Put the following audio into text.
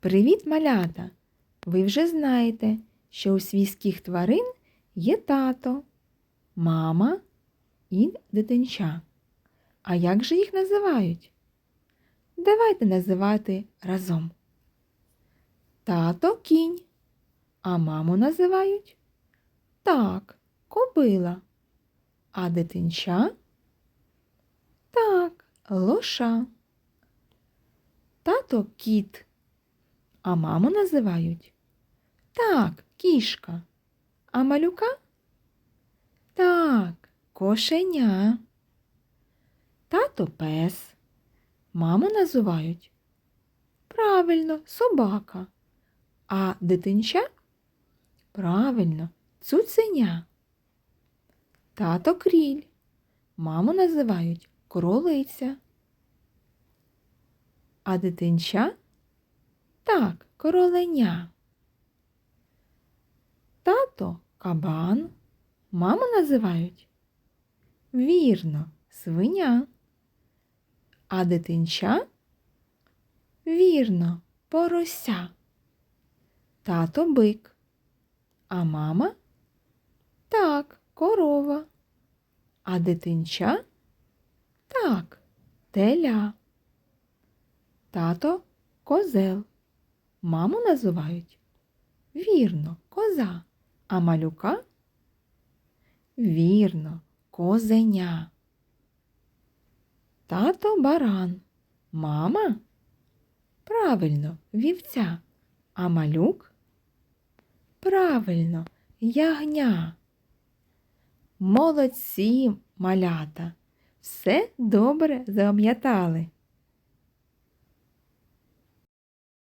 Привіт, малята! Ви вже знаєте, що у свійських тварин є тато, мама і дитинча. А як же їх називають? Давайте називати разом. Тато кінь, а маму називають так, кобила, а дитинча так, лоша. Тато кіт, а маму називають? Так, кішка, а малюка? Так, кошеня. Тато пес, маму називають? Правильно, собака, а дитинча? Правильно, цуценя. Тато кріль, маму називають кролиця. А дитинча? Так, короленя. Тато кабан, маму називають вірно, свиня. А дитинча вірно, порося. Тато бик, а мама так, корова. А дитинча так, теля. Тато козел. Маму називають вірно, коза, а малюка вірно, козеня. Тато баран. Мама правильно, вівця, а малюк правильно, ягня. Молодці, малята, все добре запам'ятали.